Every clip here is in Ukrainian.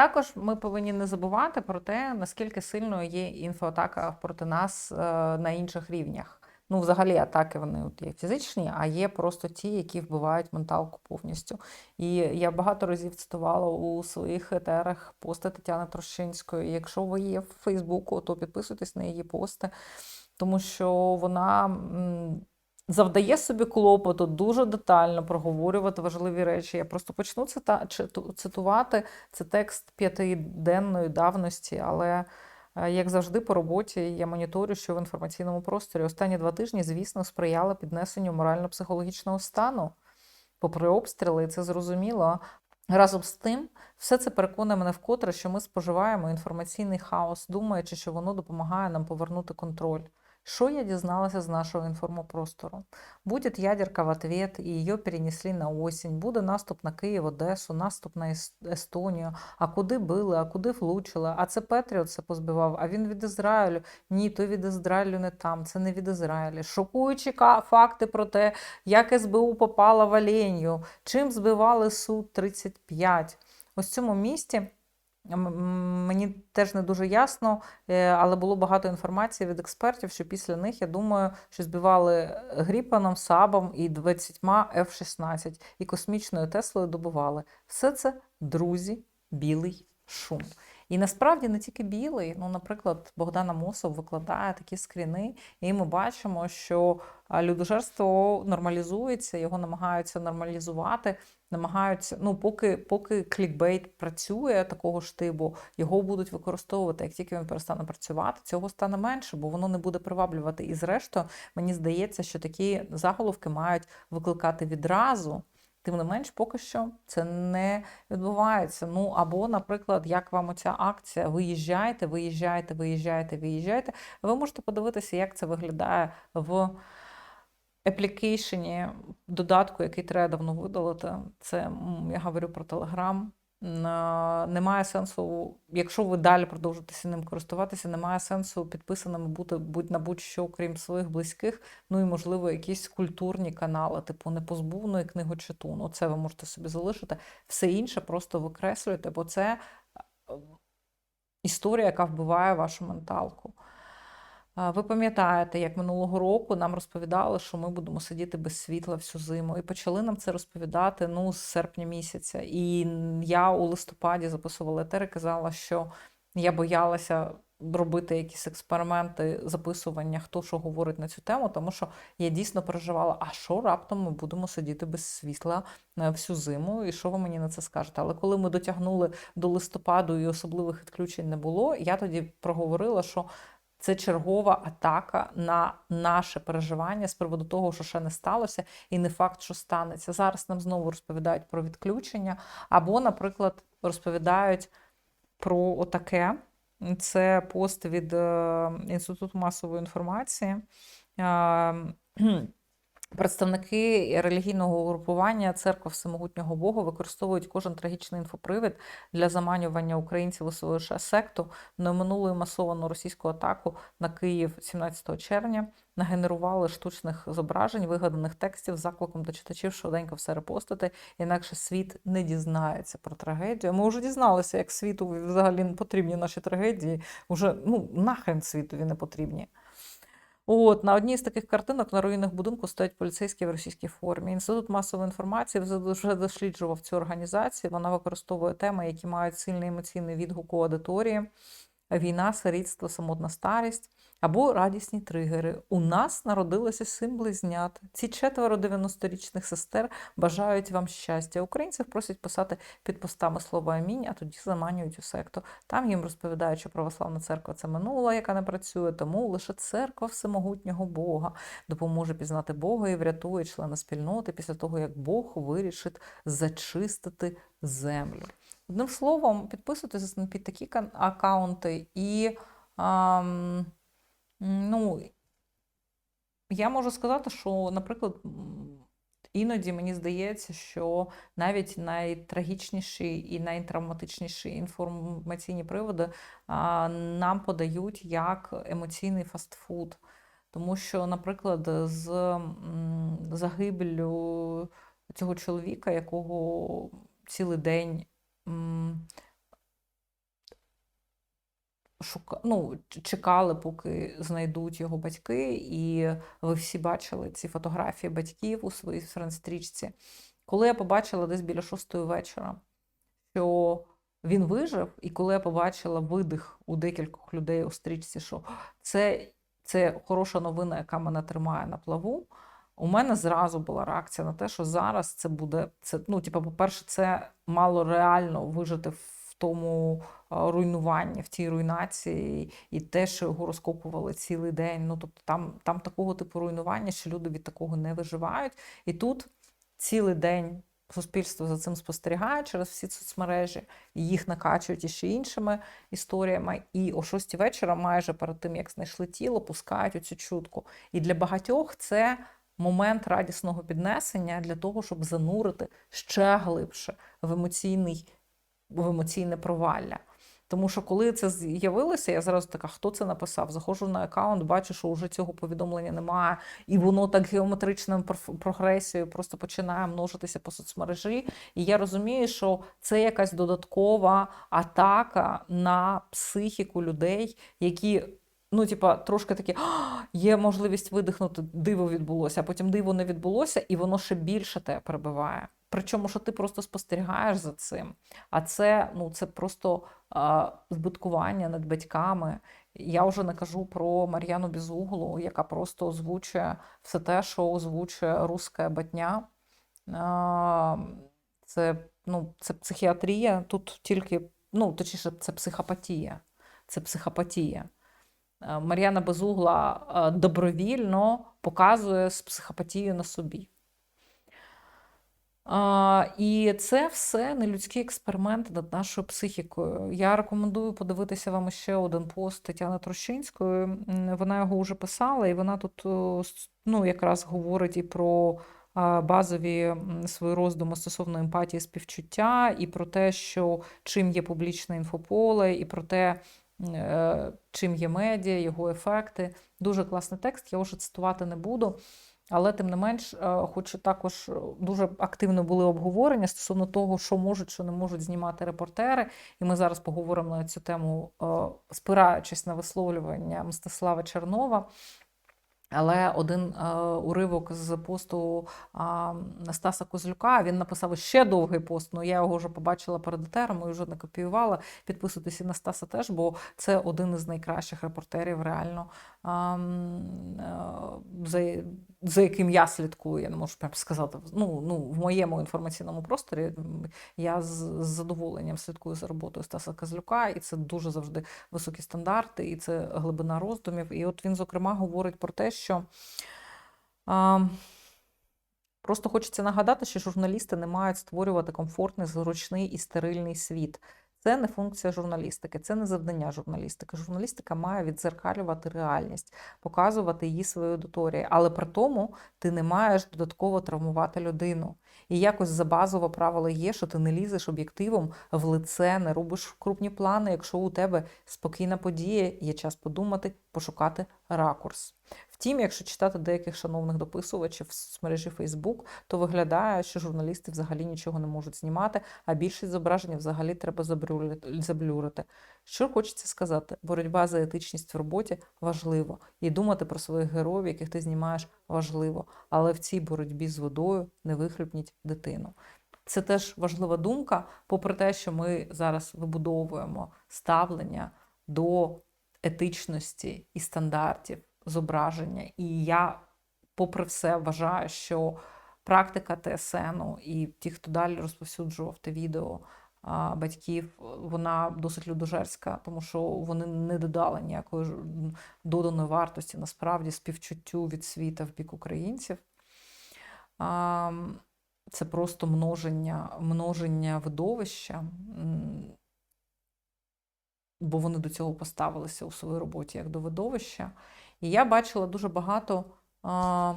також ми повинні не забувати про те, наскільки сильною є інфоатака проти нас е, на інших рівнях. Ну, взагалі, атаки вони от є фізичні, а є просто ті, які вбивають менталку повністю. І я багато разів цитувала у своїх етерах пости Тетяни Трощинської. Якщо ви є в Фейсбуку, то підписуйтесь на її пости, тому що вона. Завдає собі клопоту дуже детально проговорювати важливі речі. Я просто почну цитувати. Це текст п'ятиденної давності, але е, як завжди, по роботі я моніторю, що в інформаційному просторі останні два тижні, звісно, сприяли піднесенню морально-психологічного стану. Попри обстріли, це зрозуміло. Разом з тим, все це переконує мене вкотре, що ми споживаємо інформаційний хаос, думаючи, що воно допомагає нам повернути контроль. Що я дізналася з нашого інформопростору? Будет ядерка в ответ, і її перенесли на осінь. Буде наступ на Київ, Одесу, наступ на Ес- Естонію. А куди били, а куди влучили? А це Петріот це позбивав, а він від Ізраїлю. Ні, то від Ізраїлю не там, це не від Ізраїлю. Шокуючі факти про те, як СБУ попала в Оленю, чим збивали Су-35. Ось в цьому місті Мені теж не дуже ясно, е, але було багато інформації від експертів, що після них, я думаю, що збивали Гріпаном, Сабом і 20 F-16, і космічною Теслою добували. Все це, друзі, білий шум. І насправді не тільки білий. Ну, наприклад, Богдана Мосов викладає такі скріни, і ми бачимо, що людожерство нормалізується, його намагаються нормалізувати намагаються, ну, поки, поки клікбейт працює такого штибу, його будуть використовувати. Як тільки він перестане працювати, цього стане менше, бо воно не буде приваблювати. І зрештою, мені здається, що такі заголовки мають викликати відразу. Тим не менш, поки що це не відбувається. Ну або, наприклад, як вам оця акція Виїжджайте, виїжджайте, виїжджайте, виїжджайте. Ви можете подивитися, як це виглядає в еплікейшені додатку, який треба давно видалити. Це я говорю про Телеграм. Немає сенсу, якщо ви далі продовжуєте ним користуватися, немає сенсу підписаними бути будь на будь-що, крім своїх близьких, ну і можливо якісь культурні канали, типу непозбувної книгочиту. Ну, це ви можете собі залишити. Все інше просто викреслюєте, бо це е, історія, яка вбиває вашу менталку. Ви пам'ятаєте, як минулого року нам розповідали, що ми будемо сидіти без світла всю зиму, і почали нам це розповідати ну, з серпня місяця. І я у листопаді записувала етери, казала, що я боялася робити якісь експерименти записування, хто що говорить на цю тему, тому що я дійсно переживала, а що раптом ми будемо сидіти без світла е, всю зиму, і що ви мені на це скажете? Але коли ми дотягнули до листопаду і особливих відключень не було, я тоді проговорила, що це чергова атака на наше переживання з приводу того, що ще не сталося, і не факт, що станеться. Зараз нам знову розповідають про відключення, або, наприклад, розповідають про отаке. Це пост від е, Інституту масової інформації. Представники релігійного угрупування Церква Всемогутнього Бога використовують кожен трагічний інфопривід для заманювання українців у свою секту. На минулу масовану російську атаку на Київ 17 червня нагенерували штучних зображень, вигаданих текстів закликом до читачів швиденько все репостити, інакше світ не дізнається про трагедію. Ми вже дізналися, як світу взагалі потрібні наші трагедії. Уже ну нахрен світові не потрібні. От на одній з таких картинок на руїнах будинку стоять поліцейські в російській формі. Інститут масової інформації вже досліджував цю організацію. Вона використовує теми, які мають сильний емоційний відгук у аудиторії: війна, сирітство, самотна старість або радісні тригери. У нас народилося син близнят. Ці четверо 90-річних сестер бажають вам щастя. Українців просять писати під постами слово амінь, а тоді заманюють у секту. Там їм розповідають, що православна церква це минула, яка не працює, тому лише церква всемогутнього Бога допоможе пізнати Бога і врятує члена спільноти після того, як Бог вирішить зачистити землю. Одним словом, підписуйтесь під такі акаунти і. ам, Ну, я можу сказати, що, наприклад, іноді мені здається, що навіть найтрагічніші і найтравматичніші інформаційні приводи а, нам подають як емоційний фастфуд. Тому що, наприклад, з м, загибелю цього чоловіка, якого цілий день шука... ну, чекали, поки знайдуть його батьки, і ви всі бачили ці фотографії батьків у своїй френдстрічці. Коли я побачила десь біля шостої вечора, що він вижив, і коли я побачила видих у декількох людей у стрічці, що це, це хороша новина, яка мене тримає на плаву. У мене зразу була реакція на те, що зараз це буде це. Ну, типу, по-перше, це мало реально вижити в тому руйнуванні, в тій руйнації, і те, що його розкопували цілий день. Ну тобто там, там такого типу руйнування, що люди від такого не виживають. І тут цілий день суспільство за цим спостерігає через всі соцмережі, їх накачують іще іншими історіями. І о 6 вечора, майже перед тим як знайшли тіло, пускають оцю чутку. І для багатьох це момент радісного піднесення для того, щоб занурити ще глибше в емоційний в емоційне провалля. Тому що коли це з'явилося, я зразу така, хто це написав? Заходжу на аккаунт, бачу, що вже цього повідомлення немає, і воно так геометричною прогресією просто починає множитися по соцмережі. І я розумію, що це якась додаткова атака на психіку людей, які. Ну, типа, трошки такі є можливість видихнути, диво відбулося, а потім диво не відбулося, і воно ще більше тебе перебиває. Причому, що ти просто спостерігаєш за цим. А це, ну, це просто а, збиткування над батьками. Я вже не кажу про Мар'яну Безуглу, яка просто озвучує все те, що озвучує руська батня. А, це, ну, це психіатрія, тут тільки, ну, точніше, це психопатія. Це психопатія. Е, Мар'яна Безугла е, добровільно показує з психопатією на собі. І це все нелюдські експерименти над нашою психікою. Я рекомендую подивитися вам ще один пост Тетяни Трощинської. Вона його вже писала, і вона тут ну, якраз говорить і про базові свої роздуми стосовно емпатії співчуття, і про те, що чим є публічне інфополе, і про те, е, чим є медіа, його ефекти. Дуже класний текст, я вже цитувати не буду. Але тим не менш, хоч також е, дуже активно були обговорення стосовно того, що можуть, що не можуть знімати репортери. І ми зараз поговоримо на цю тему, е, спираючись на висловлювання Мстислава Чернова. Але один е, уривок з посту а, Стаса Козлюка він написав ще довгий пост. Ну я його вже побачила перед етером і вже не копіювала. Підписуйтесь і на Стаса теж, бо це один із найкращих репортерів, реально м, е, за, за яким я слідкую. Я не можу прям сказати. Ну, ну в моєму інформаційному просторі я з, з задоволенням слідкую за роботою Стаса Козлюка, і це дуже завжди високі стандарти, і це глибина роздумів. І от він, зокрема, говорить про те, що а, просто хочеться нагадати, що журналісти не мають створювати комфортний, зручний і стерильний світ. Це не функція журналістики, це не завдання журналістики. Журналістика має відзеркалювати реальність, показувати її своїй аудиторії, але при тому ти не маєш додатково травмувати людину. І якось за базове правило є, що ти не лізеш об'єктивом в лице, не робиш крупні плани. Якщо у тебе спокійна подія, є час подумати, пошукати ракурс. Втім, якщо читати деяких шановних дописувачів в соцмережі Facebook, то виглядає, що журналісти взагалі нічого не можуть знімати, а більшість зображень взагалі треба заблюрити-. Що хочеться сказати? Боротьба за етичність в роботі важливо. І думати про своїх героїв, яких ти знімаєш, важливо. Але в цій боротьбі з водою не вихлюпніть дитину. Це теж важлива думка, попри те, що ми зараз вибудовуємо ставлення до етичності і стандартів зображення. І я, попри все, вважаю, що практика ТСНу і ті, хто далі розповсюджував те відео батьків, вона досить людожерська, тому що вони не додали ніякої доданої вартості насправді співчуттю від світа в бік українців. Це просто множення, множення видовища, бо вони до цього поставилися у своїй роботі як до видовища. І я бачила дуже багато, а,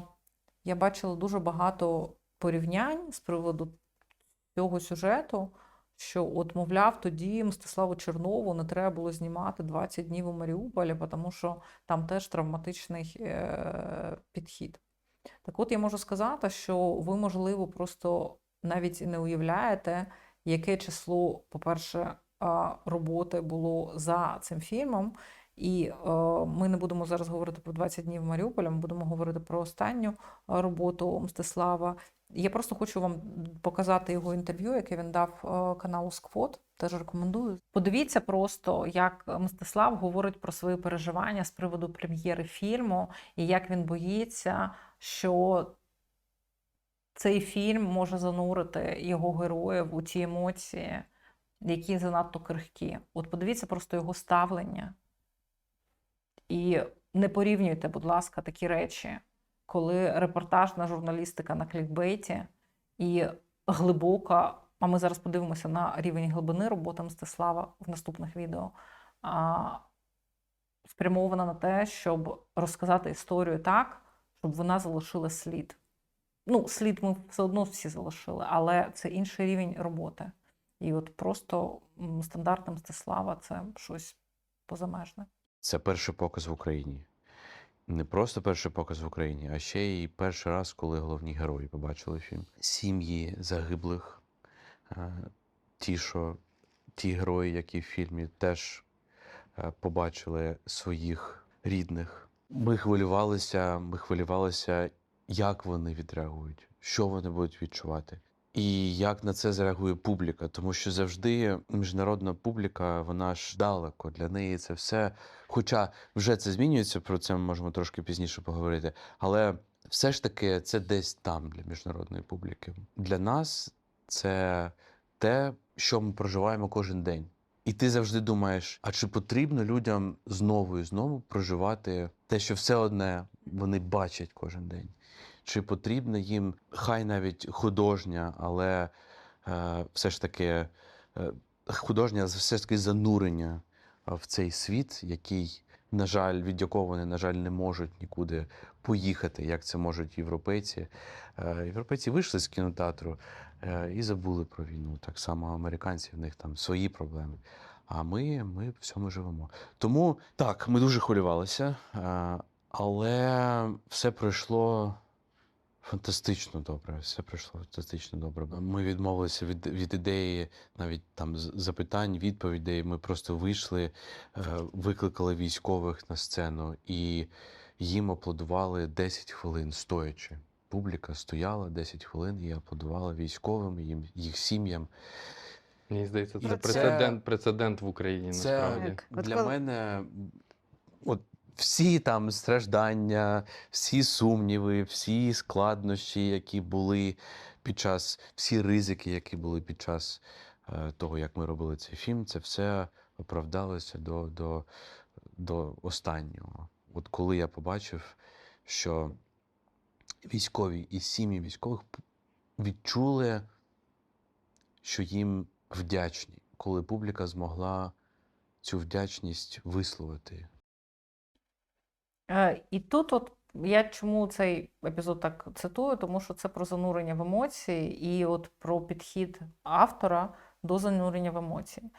я бачила дуже багато порівнянь з приводу цього сюжету, що, от, мовляв, тоді Мстиславу Чернову не треба було знімати 20 днів у Маріуполі, тому що там теж травматичний е, підхід. Так от я можу сказати, що ви, можливо, просто навіть не уявляєте, яке число, по-перше, роботи було за цим фільмом. І е, ми не будемо зараз говорити про 20 днів Маріуполя, ми будемо говорити про останню е, роботу Мстислава. Я просто хочу вам показати його інтерв'ю, яке він дав е, каналу Сквот. Теж рекомендую. Подивіться просто, як Мстислав говорить про свої переживання з приводу прем'єри фільму, і як він боїться, що цей фільм може занурити його героїв у ті емоції, які занадто крихкі. От подивіться просто його ставлення. І не порівнюйте, будь ласка, такі речі, коли репортажна журналістика на клікбейті і глибока, а ми зараз подивимося на рівень глибини роботи Мстислава в наступних відео, а, спрямована на те, щоб розказати історію так, щоб вона залишила слід. Ну, слід ми все одно всі залишили, але це інший рівень роботи. І от просто м, стандартне Мстислава це щось позамежне. Це перший показ в Україні. Не просто перший показ в Україні, а ще й перший раз, коли головні герої побачили фільм. Сім'ї загиблих, е, ті, що ті герої, які в фільмі теж е, побачили своїх рідних. Ми хвилювалися, ми хвилювалися, як вони відреагують, що вони будуть відчувати. І як на це зреагує публіка, тому що завжди міжнародна публіка, вона ж далеко для неї це все. Хоча вже це змінюється, про це ми можемо трошки пізніше поговорити. Але все ж таки це десь там для міжнародної публіки. Для нас це те, що ми проживаємо кожен день. І ти завжди думаєш, а чи потрібно людям знову і знову проживати те, що все одне вони бачать кожен день? Чи потрібно їм, хай навіть художня, але е, все ж таки е, художня, все ж таки занурення е, в цей світ, який, на жаль, від якого вони, на жаль, не можуть нікуди поїхати, як це можуть європейці. Е, європейці вийшли з кінотеатру е, і забули про війну. Так само американці, в них там свої проблеми. А ми, ми в цьому живемо. Тому так, ми дуже хвилювалися, е, але все пройшло. Фантастично добре, все пройшло фантастично добре. Ми відмовилися від, від ідеї навіть там з- запитань, відповідей. Ми просто вийшли, е, викликали військових на сцену і їм аплодували 10 хвилин стоячи. Публіка стояла 10 хвилин і аплодувала військовим, їм, їх сім'ям. Мені здається, це це- прецедент, прецедент в Україні Це насправді. Так. Для мене от всі там страждання, всі сумніви, всі складнощі, які були під час, всі ризики, які були під час е, того, як ми робили цей фільм, це все оправдалося до, до, до останнього. От коли я побачив, що військові і сім'ї військових відчули, що їм вдячні, коли публіка змогла цю вдячність висловити. Е, І тут, от я чому цей епізод так цитую, тому що це про занурення в емоції і от про підхід автора до занурення в емоції.